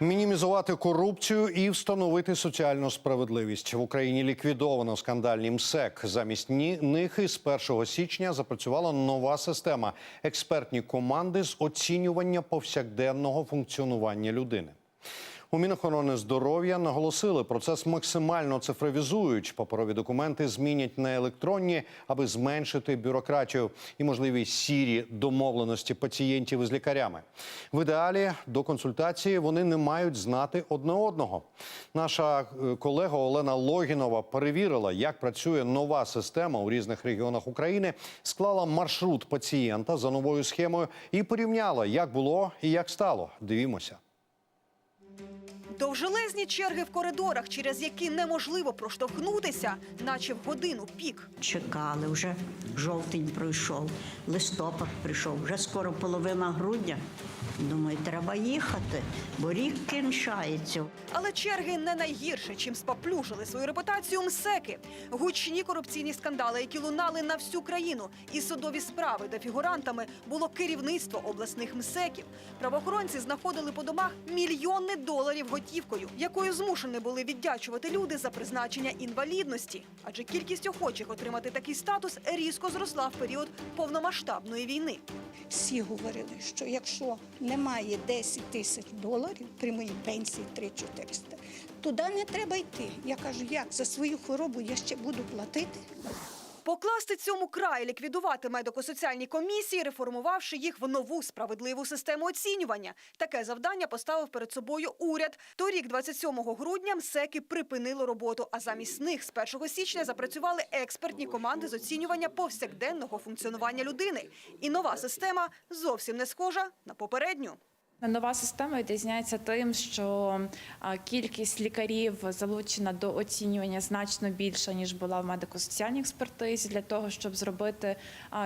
Мінімізувати корупцію і встановити соціальну справедливість в Україні ліквідовано скандальні МСЕК. Замість них із 1 січня запрацювала нова система експертні команди з оцінювання повсякденного функціонування людини. У Мінохорони здоров'я наголосили, процес максимально цифровізують. Паперові документи змінять на електронні, аби зменшити бюрократію і можливі сірі домовленості пацієнтів із лікарями. В ідеалі до консультації вони не мають знати одне одного. Наша е, колега Олена Логінова перевірила, як працює нова система у різних регіонах України, склала маршрут пацієнта за новою схемою і порівняла, як було і як стало. Дивімося. Довжелезні черги в коридорах, через які неможливо проштовхнутися, наче в годину пік. Чекали вже жовтень пройшов, листопад прийшов, вже скоро половина грудня. Думаю, треба їхати, бо рік кінчається. Але черги не найгірше, чим споплюжили свою репутацію МСЕКи. Гучні корупційні скандали, які лунали на всю країну, і судові справи, де фігурантами було керівництво обласних МСЕКів. Правоохоронці знаходили по домах мільйони доларів готівкою, якою змушені були віддячувати люди за призначення інвалідності. Адже кількість охочих отримати такий статус різко зросла в період повномасштабної війни. Всі говорили, що якщо немає 10 тисяч доларів при моїй пенсії 3-400, туди не треба йти. Я кажу, як за свою хворобу я ще буду платити? Покласти цьому край, ліквідувати медико-соціальні комісії, реформувавши їх в нову справедливу систему оцінювання. Таке завдання поставив перед собою уряд. Торік, 27 грудня, МСЕКи припинили роботу, а замість них з 1 січня запрацювали експертні команди з оцінювання повсякденного функціонування людини. І нова система зовсім не схожа на попередню. Нова система відрізняється тим, що кількість лікарів залучена до оцінювання значно більша ніж була в медико-соціальній експертизі. Для того щоб зробити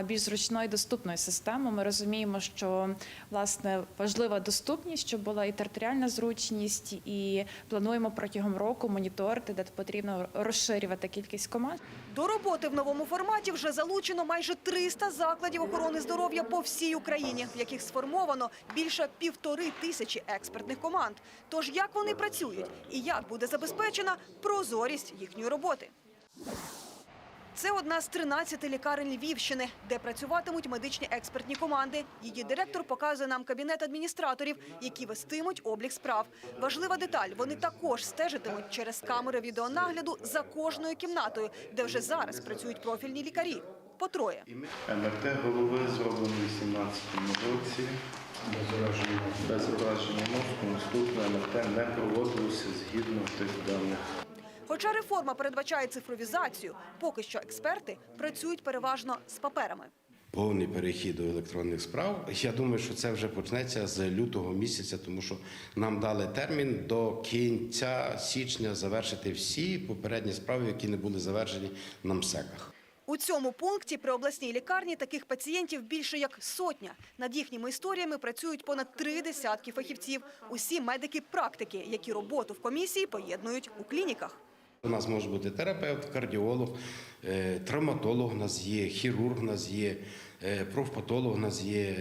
більш зручною і доступною систему, ми розуміємо, що власне важлива доступність, щоб була і територіальна зручність, і плануємо протягом року моніторити, де потрібно розширювати кількість команд. До роботи в новому форматі вже залучено майже 300 закладів охорони здоров'я по всій Україні, в яких сформовано більше півтори тисячі експертних команд. Тож як вони працюють і як буде забезпечена прозорість їхньої роботи? Це одна з 13 лікарень Львівщини, де працюватимуть медичні експертні команди. Її директор показує нам кабінет адміністраторів, які вестимуть облік справ. Важлива деталь: вони також стежитимуть через камери відеонагляду за кожною кімнатою, де вже зараз працюють профільні лікарі. По троє. МРТ голови зроблено у 18-му році. Без ураження мозку. Наступне МРТ не проводилося згідно тих даних. Хоча реформа передбачає цифровізацію, поки що експерти працюють переважно з паперами. повний перехід до електронних справ. Я думаю, що це вже почнеться з лютого місяця, тому що нам дали термін до кінця січня завершити всі попередні справи, які не були завершені на МСЕКах. У цьому пункті при обласній лікарні таких пацієнтів більше як сотня. Над їхніми історіями працюють понад три десятки фахівців. Усі медики-практики, які роботу в комісії поєднують у клініках. У нас може бути терапевт, кардіолог, е, травматолог, у нас є, хірург, у нас є, е, профпатолог, у нас є.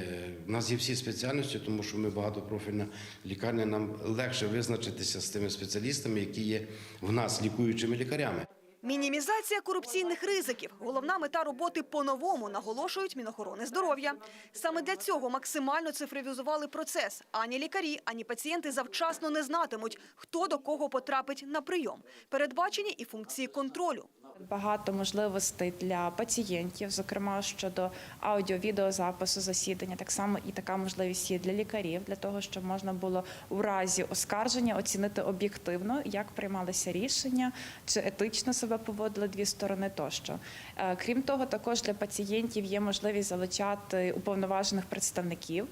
У нас є всі спеціальності, тому що ми багатопрофільна лікарня. Нам легше визначитися з тими спеціалістами, які є в нас лікуючими лікарями. Мінімізація корупційних ризиків – головна мета роботи по-новому, наголошують Мінохорони здоров'я. Саме для цього максимально цифровізували процес. Ані лікарі, ані пацієнти завчасно не знатимуть, хто до кого потрапить на прийом. Передбачені і функції контролю. Багато можливостей для пацієнтів, зокрема щодо аудіо-відеозапису засідання. Так само і така можливість є для лікарів, для того, щоб можна було у разі оскарження оцінити об'єктивно, як приймалися рішення, чи етично себе поводили дві сторони тощо. Е, Крім того, також для пацієнтів є можливість залучати уповноважених представників.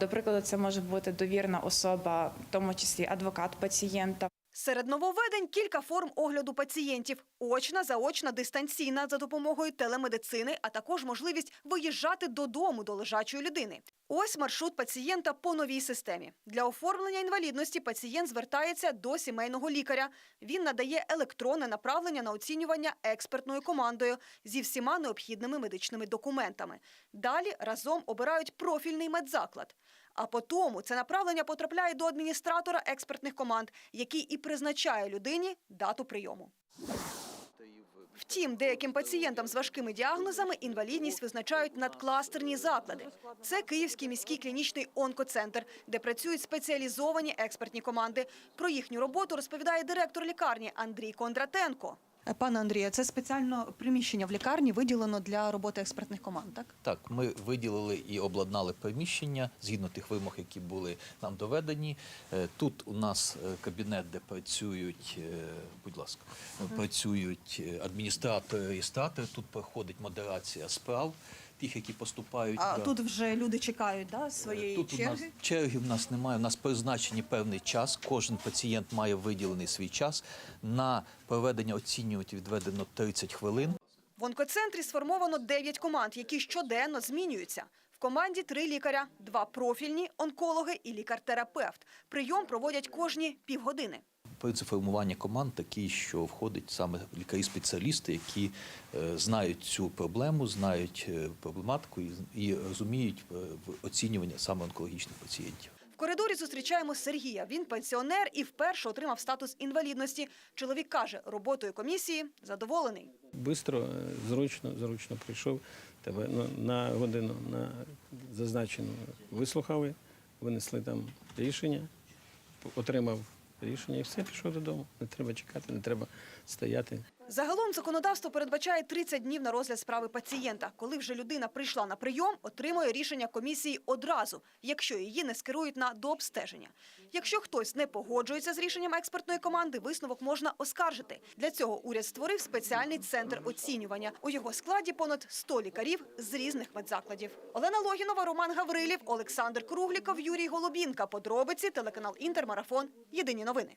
До прикладу, це може бути довірна особа, в тому числі адвокат пацієнта. Серед нововведень кілька форм огляду пацієнтів: очна, заочна, дистанційна за допомогою телемедицини, а також можливість виїжджати додому до лежачої людини. Ось маршрут пацієнта по новій системі. Для оформлення інвалідності пацієнт звертається до сімейного лікаря. Він надає електронне направлення на оцінювання експертною командою зі всіма необхідними медичними документами. Далі разом обирають профільний медзаклад. А по тому це направлення потрапляє до адміністратора експертних команд, який і призначає людині дату прийому. Втім, деяким пацієнтам з важкими діагнозами інвалідність визначають надкластерні заклади. Це Київський міський клінічний онкоцентр, де працюють спеціалізовані експертні команди. Про їхню роботу розповідає директор лікарні Андрій Кондратенко. Пане Андрію, це спеціально приміщення в лікарні виділено для роботи експертних команд, так? Так, ми виділили і обладнали приміщення згідно тих вимог, які були нам доведені. Е, Тут у нас е, кабінет, де працюють, е, будь ласка, працюють адміністратори адміністратори, реєстратори. Тут проходить модерація справ, тих, які поступають. А Да. тут вже люди чекають да, своєї Тут у нас черги. черги в нас немає. У нас призначені певний час. Кожен пацієнт має виділений свій час. На проведення оцінювати відведено 30 хвилин. В онкоцентрі сформовано 9 команд, які щоденно змінюються. Команді три лікаря, два профільні онкологи і лікар-терапевт. Прийом проводять кожні півгодини. Принцип формування команд такий, що входить саме лікарі-спеціалісти, які е, знають цю проблему, знають е, проблематику і, розуміють е, оцінювання саме онкологічних пацієнтів. Коридорі зустрічаємо Сергія. Він пенсіонер і вперше отримав статус інвалідності. Чоловік каже, роботою комісії задоволений. Бистро, е, зручно, зручно прийшов. Тебе на годину на зазначену вислухали, винесли там рішення, отримав рішення і все, пішов додому. Не треба чекати, не треба стояти. Загалом законодавство передбачає 30 днів на розгляд справи пацієнта. Коли вже людина прийшла на прийом, отримує рішення комісії одразу, якщо її не скерують на дообстеження. Якщо хтось не погоджується з рішенням експертної команди, висновок можна оскаржити. Для цього уряд створив спеціальний центр оцінювання. У його складі понад 100 лікарів з різних медзакладів. Олена Логінова, Роман Гаврилів, Олександр Кругліков, Юрій Голубінка. Подробиці телеканал Інтермарафон. Єдині новини.